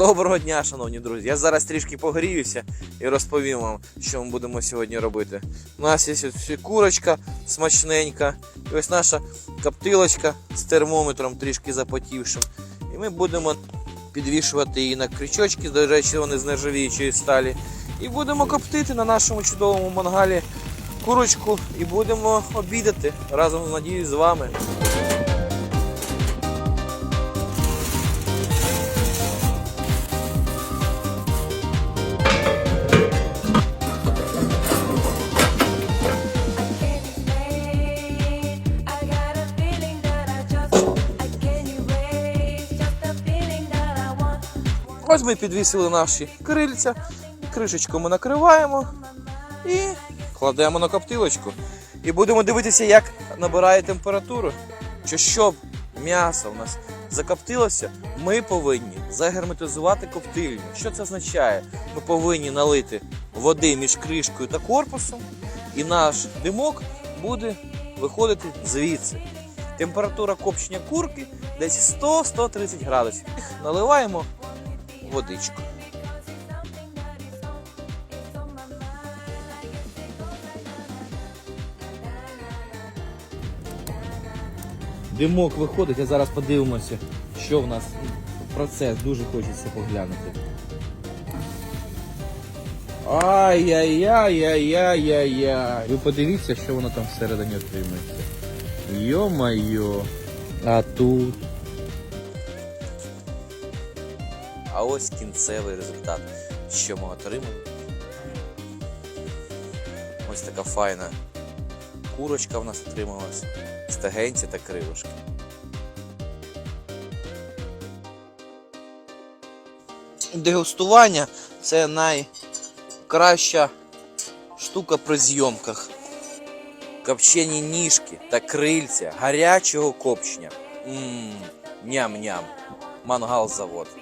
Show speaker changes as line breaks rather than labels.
Доброго дня, шановні друзі. Я зараз трішки погріюся і розповім вам, що ми будемо сьогодні робити. У нас є ось курочка смачненька, і ось наша коптилочка з термометром трішки запотівшим. І ми будемо підвішувати її на крючочки, до речі, вони з нержавіючої сталі. І будемо коптити на нашому чудовому мангалі курочку і будемо обідати разом, надіюсь, з вами. Ось ми підвісили наші крильця, кришечку ми накриваємо і кладемо на коптилочку. І будемо дивитися, як набирає температуру. Що щоб м'ясо у нас закоптилося, ми повинні загерметизувати коптильню. Що це означає? Ми повинні налити води між кришкою та корпусом, і наш димок буде виходити звідси. Температура копчення курки десь 100-130 градусів. Наливаємо водичку. Димок виходить, а зараз подивимося, що в нас процес дуже хочеться поглянути. Ай-яй-яй-яй-яй-яй. Ви подивіться, що воно там всередині отримується. Йо-майо. А тут. А ось кінцевий результат, що ми отримали. Ось така файна курочка в нас отрималась, стегенці та крилишки. Дегустування це найкраща штука при зйомках. Копчені ніжки та крильця гарячого копчення. Ням-ням. Мангал завод.